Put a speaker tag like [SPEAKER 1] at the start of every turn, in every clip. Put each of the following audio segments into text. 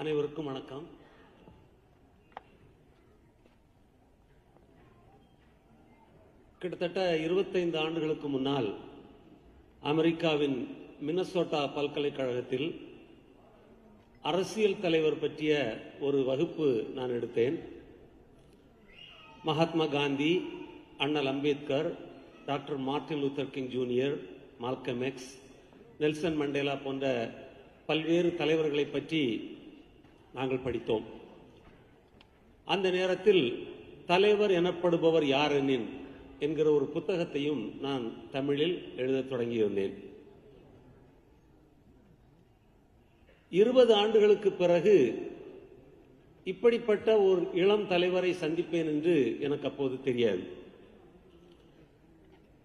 [SPEAKER 1] அனைவருக்கும் வணக்கம். கிட்டத்தட்ட இருபத்தைந்து ஆண்டுகளுக்கு முன்னால் அமெரிக்காவின் மினசோட்டா பல்கலைக்கழகத்தில் அரசியல் தலைவர் பற்றிய ஒரு வகுப்பு நான் எடுத்தேன். மகாத்மா காந்தி அண்ணல் Ambedkar doctor Martin Luther King junior Malcolm X Nelson Mandela போன்ற பல்வேறு தலைவர்களை பற்றி நாங்கள் படித்தோம். அந்த நேரத்தில் தலைவர் எனப்படுபவர் யார் எனின் என்கிற ஒரு புத்தகத்தையும் நான் தமிழில் எழுதத் தொடங்கியிருந்தேன். இருபது ஆண்டுகளுக்கு பிறகு இப்படிப்பட்ட ஒரு இளம் தலைவரை சந்திப்பேன் என்று எனக்கு அப்போது தெரியாது.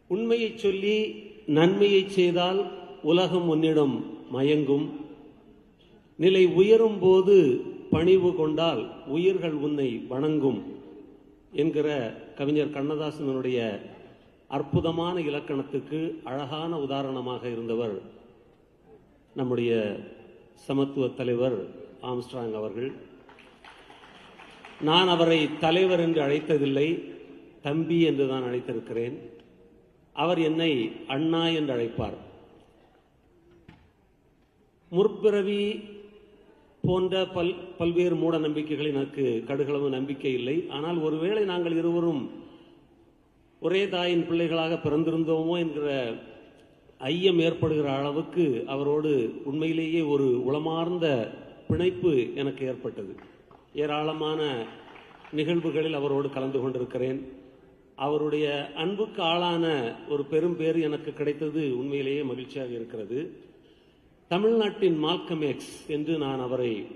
[SPEAKER 1] உண்மையை சொல்லி நன்மையை செய்தால் உலகம் உன்னிடம் மயங்கும். நிலை உயரும் போது பணிவு கொண்டால் உயிர்கள் உன்னை வணங்கும் என்கிற கவிஞர் கண்ணதாசனுடைய அற்புதமான இலக்கணத்துக்கு அழகான உதாரணமாக இருந்தவர் நம்முடைய சமத்துவ தலைவர் ஆம்ஸ்ட்ராங் அவர்கள். நான் அவரை தலைவர் என்று அழைத்ததில்லை தம்பி என்று தான் அழைத்திருக்கிறேன். அவர் என்னை அண்ணா என்று அழைப்பார். முற்பிறவி போன்ற பல் பல்வேறு மூட நம்பிக்கைகளில் எனக்கு கடுகளவு நம்பிக்கை இல்லை. ஆனால் ஒருவேளை நாங்கள் இருவரும் ஒரே தாயின் பிள்ளைகளாக பிறந்திருந்தோமோ என்கிற ஐயம் ஏற்படுகிற அளவுக்கு அவரோடு உண்மையிலேயே ஒரு உளமார்ந்த பிணைப்பு எனக்கு ஏற்பட்டது. ஏராளமான நிகழ்வுகளில் அவரோடு கலந்து கொண்டிருக்கிறேன். அவருடைய அன்புக்கு ஆளான ஒரு பெரும் பேர் எனக்கு கிடைத்தது உண்மையிலேயே மகிழ்ச்சியாக இருக்கிறது. தமிழ்நாட்டின் மால்கம் எக்ஸ் என்று நான் அவரை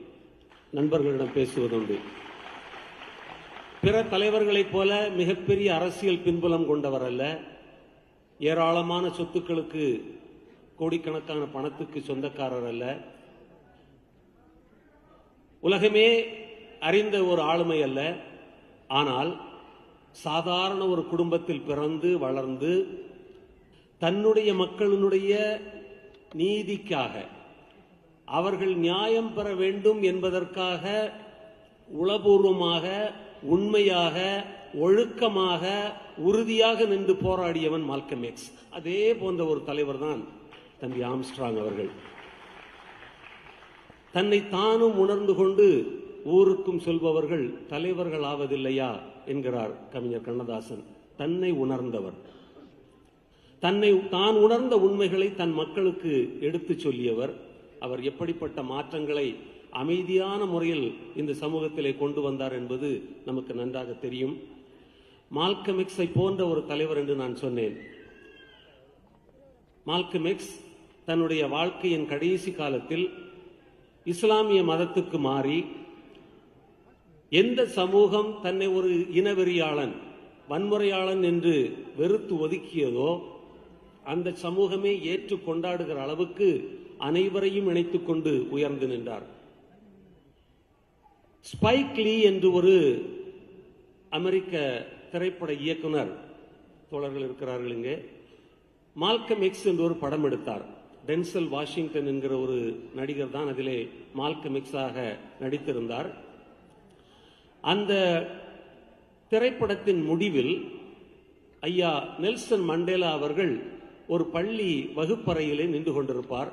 [SPEAKER 1] நண்பர்களிடம் பேசுவதுண்டு பிற தலைவர்களைப் போல மிகப்பெரிய அரசியல் பின்புலம் கொண்டவர் அல்ல. ஏராளமான சொத்துக்களுக்கு கோடிக்கணக்கான பணத்துக்கு சொந்தக்காரர் அல்ல. உலகமே அறிந்த ஒரு ஆளுமை அல்ல. ஆனால் சாதாரண ஒரு குடும்பத்தில் பிறந்து வளர்ந்து தன்னுடைய மக்களினுடைய நீதிக்காக. அவர்கள் நியாயம் பெற வேண்டும் என்பதற்காக உளபூர்வமாக உண்மையாக ஒழுக்கமாக உறுதியாக நின்று போராடியவன் மால்கம் எக்ஸ். அதே போன்ற ஒரு தலைவர் தான் தம்பி ஆம்ஸ்ட்ராங் அவர்கள். தன்னை தானும் உணர்ந்து கொண்டு ஊருக்கும் சொல்பவர்கள் தலைவர்கள் ஆவதில்லையா என்கிறார் கவிஞர் கண்ணதாசன். தன்னை உணர்ந்தவர். தன்னை தான் உணர்ந்த உண்மைகளை தன் மக்களுக்கு எடுத்துச் சொல்லியவர். அவர் எப்படிப்பட்ட மாற்றங்களை அமைதியான முறையில் இந்த சமூகத்திலே கொண்டு வந்தார் என்பது நமக்கு நன்றாக தெரியும். மால்கமிக்ஸை போன்ற ஒரு தலைவர் என்று நான் சொன்னேன். மால்கமிக்ஸ் தன்னுடைய வாழ்க்கையின் கடைசி காலத்தில் இஸ்லாமிய மதத்துக்கு மாறி எந்த சமூகம் தன்னை ஒரு இனவெறியாளன் வன்முறையாளன் என்று வெறுத்து ஒதுக்கியதோ அந்த சமூகமே ஏற்று கொண்டாடுகிற அளவுக்கு அனைவரையும் இணைத்துக் கொண்டு உயர்ந்து நின்றார். ஸ்பைக் லீ என்று ஒரு அமெரிக்க திரைப்பட இயக்குனர் தோழர்கள் இருக்கிறார்கள் இங்கே. மால்கம் எக்ஸ் என்று ஒரு படம் எடுத்தார். டென்சல் வாஷிங்டன் என்கிற ஒரு நடிகர் தான் அதிலே மால்கம் எக்ஸாக நடித்திருந்தார். அந்த திரைப்படத்தின் முடிவில் ஐயா நெல்சன் மண்டேலா அவர்கள் ஒரு பள்ளி வகுப்பறையிலே நின்று கொண்டிருப்பார்.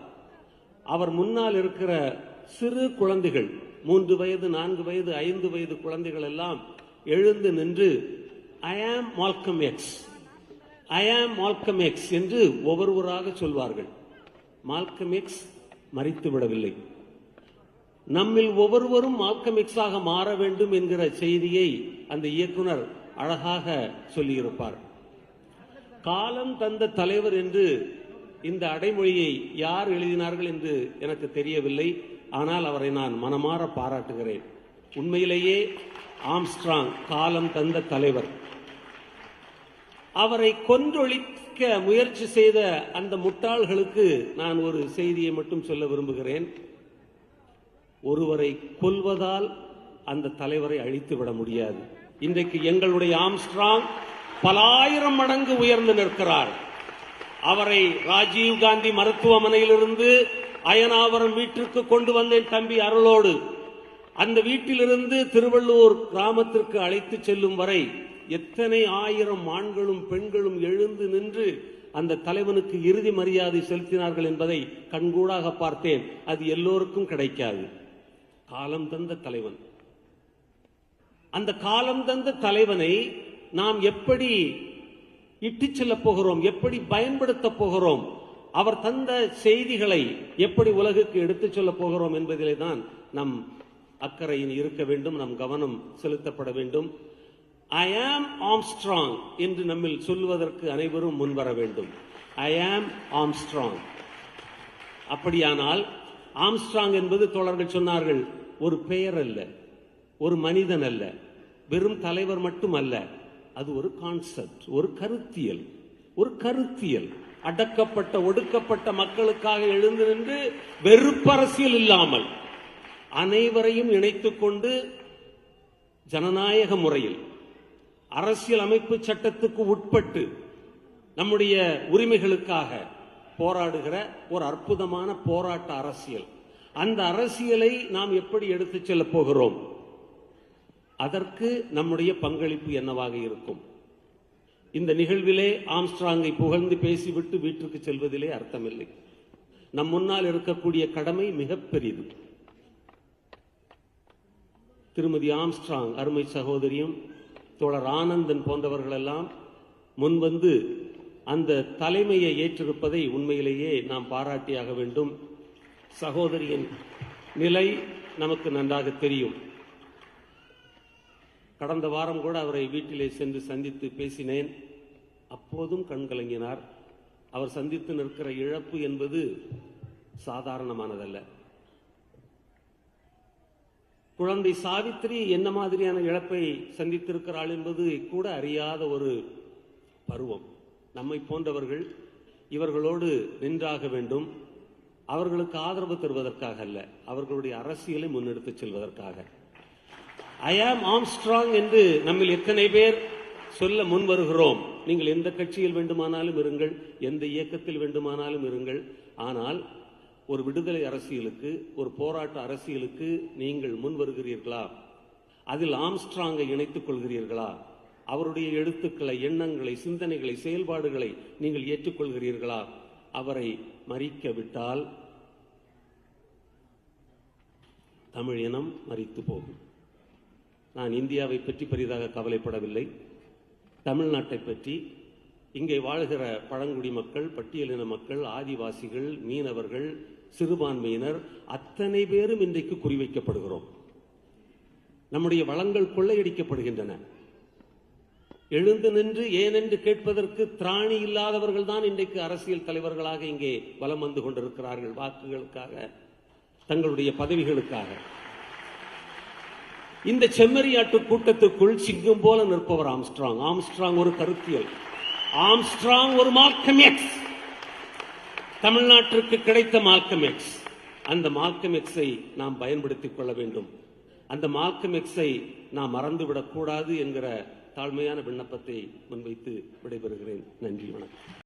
[SPEAKER 1] அவர் முன்னால் இருக்கிற சிறு குழந்தைகள் மூன்று வயது நான்கு வயது ஐந்து வயது குழந்தைகள் எல்லாம் எழுந்து நின்று ஐ ஆம் மால்கம் எக்ஸ் ஐ ஆம் மால்கம் எக்ஸ் என்று ஒவ்வொருவராக சொல்வார்கள். மால்கம் எக்ஸ் மறித்து விடவில்லை. நம்மில் ஒவ்வொருவரும் மால்கம் எக்ஸாக மாற வேண்டும் என்கிற செய்தியை அந்த இயக்குனர் அழகாக சொல்லியிருப்பார். காலம் தந்த தலைவர் என்று இந்த அடைமொழியை யார் எழுதினார்கள் என்று எனக்கு தெரியவில்லை. ஆனால் அவரை நான் மனமாற பாராட்டுகிறேன். உண்மையிலேயே ஆம்ஸ்ட்ராங் காலம் தந்த தலைவர். அவரை கொன்றொழிக்க முயற்சி செய்த அந்த முட்டாள்களுக்கு நான் ஒரு செய்தியை மட்டும் சொல்ல விரும்புகிறேன். ஒருவரை கொல்வதால் அந்த தலைவரை அழித்து விட முடியாது. இன்றைக்கு எங்களுடைய ஆம்ஸ்ட்ராங் பல ஆயிரம் மடங்கு உயர்ந்து நிற்கிறார். அவரை ராஜீவ் காந்தி மருத்துவமனையிலிருந்து அயனாவரம் வீட்டிற்கு கொண்டு வந்தேன் தம்பி அருளோடு. அந்த வீட்டிலிருந்து திருவள்ளூர் கிராமத்திற்கு அழைத்து செல்லும் வரை எத்தனை ஆயிரம் ஆண்களும் பெண்களும் எழுந்து நின்று அந்த தலைவனுக்கு இறுதி மரியாதை செலுத்தினார்கள் என்பதை கண்கூடாக பார்த்தேன். அது எல்லோருக்கும் கிடைக்காது. காலம் தந்த தலைவன். அந்த காலம் தந்த தலைவனை நாம் எப்படி இட்டுச் செல்ல போகிறோம் எப்படி பயன்படுத்தப் போகிறோம் அவர் தந்த செய்திகளை எப்படி உலகுக்கு எடுத்துச் சொல்ல போகிறோம் என்பதிலே தான் நம் அக்கறையின் இருக்க வேண்டும் நம் கவனம் செலுத்தப்பட வேண்டும். ஐ ஆம் ஆம்ஸ்ட்ராங் என்று நம்மில் சொல்வதற்கு அனைவரும் முன்வர வேண்டும். ஐ ஆம் ஆம்ஸ்ட்ராங் அப்படியானால் ஆம்ஸ்ட்ராங் என்பது தோழர்கள் சொன்னார்கள் ஒரு பெயர் அல்ல ஒரு மனிதன் அல்ல வெறும் தலைவர் மட்டும் அல்ல. அது ஒரு கான்செப்ட் ஒரு கருத்தியல் ஒரு கருத்தியல். அடக்கப்பட்ட ஒடுக்கப்பட்ட மக்களுக்காக எழுந்து நின்று வெறுப்பரசியல் இல்லாமல் அனைவரையும் இணைத்துக் கொண்டு ஜனநாயக முறையில் அரசியல் அமைப்பு சட்டத்துக்கு உட்பட்டு நம்முடைய உரிமைகளுக்காக போராடுகிற ஒரு அற்புதமான போராட்ட அரசியல். அந்த அரசியலை நாம் எப்படி எடுத்துச் செல்லப் போகிறோம்? அதற்கு நம்முடைய பங்களிப்பு என்னவாக இருக்கும்? இந்த நிகழ்விலே ஆம்ஸ்ட்ராங்கை புகழ்ந்து பேசிவிட்டு வீட்டிற்கு செல்வதிலே அர்த்தமில்லை. நம் முன்னால் இருக்கக்கூடிய கடமை மிகப்பெரியது திருமதி ஆம்ஸ்ட்ராங் அருமை சகோதரியும் தோழர் ஆனந்தன் போன்றவர்களெல்லாம் முன்வந்து அந்த தலைமையை ஏற்றிருப்பதை உண்மையிலேயே நாம் பாராட்டியாக வேண்டும். சகோதரியின் நிலை நமக்கு நன்றாக தெரியும். கடந்த வாரம் கூட அவரை வீட்டிலே சென்று சந்தித்து பேசினேன். அப்போதும் கண்கலங்கினார் அவர் சந்தித்து நிற்கிற இழப்பு என்பது சாதாரணமானதல்ல. குழந்தை சாவித்திரி என்ன மாதிரியான இழப்பை சந்தித்திருக்கிறாள் என்பது கூட அறியாத ஒரு பருவம். நம்மை போன்றவர்கள் இவர்களோடு நின்றாக வேண்டும். அவர்களுக்கு ஆதரவு தருவதற்காக அல்ல அவர்களுடைய அரசியலை முன்னெடுத்துச் செல்வதற்காக. ஐ ஆம் ஆம்ஸ்ட்ராங் என்று நம்மில் எத்தனை பேர் சொல்ல முன் வருகிறோம் நீங்கள் எந்த கட்சியில் வேண்டுமானாலும் இருங்கள் எந்த இயக்கத்தில் வேண்டுமானாலும் இருங்கள். ஆனால் ஒரு விடுதலை அரசியலுக்கு ஒரு போராட்ட அரசியலுக்கு நீங்கள் முன் வருகிறீர்களா அதில் ஆம்ஸ்ட்ராங்கை இணைத்துக் கொள்கிறீர்களா? அவருடைய எழுத்துக்களை எண்ணங்களை சிந்தனைகளை செயல்பாடுகளை நீங்கள் ஏற்றுக்கொள்கிறீர்களா? அவரை மறிக்க விட்டால் தமிழ் இனம் மறித்து போகும். நான் இந்தியாவை பற்றி பெரிதாக கவலைப்படவில்லை. தமிழ்நாட்டை பற்றி. இங்கே வாழ்கிற பழங்குடி மக்கள் பட்டியலின மக்கள் ஆதிவாசிகள் மீனவர்கள் சிறுபான்மையினர் அத்தனை பேரும் இன்றைக்கு குறிவைக்கப்படுகிறோம். நம்முடைய வளங்கள் கொள்ளையடிக்கப்படுகின்றன. எழுந்து நின்று ஏனென்று கேட்பதற்கு திராணி இல்லாதவர்கள் தான் இன்றைக்கு அரசியல் தலைவர்களாக இங்கே வலம் வந்து கொண்டிருக்கிறார்கள். வாக்குகளுக்காக தங்களுடைய பதவிகளுக்காக. இந்த செம்மறியாட்டு கூட்டத்துக்குள் சிங்கம் போல நிற்பவர் ஆம்ஸ்ட்ராங். ஆம்ஸ்ட்ராங் ஒரு கருத்தியல். ஆம்ஸ்ட்ராங் ஒரு மார்க்கம் எக்ஸ் தமிழ்நாட்டிற்கு கிடைத்த மார்க்கம் எக்ஸ் அந்த மார்க்கம் எக்ஸை நாம் பயன்படுத்திக் கொள்ள வேண்டும். அந்த மார்க்கம் எக்ஸை நாம் மறந்துவிடக் கூடாது என்கிற தாழ்மையான விண்ணப்பத்தை முன்வைத்து விடைபெறுகிறேன். நன்றி வணக்கம்.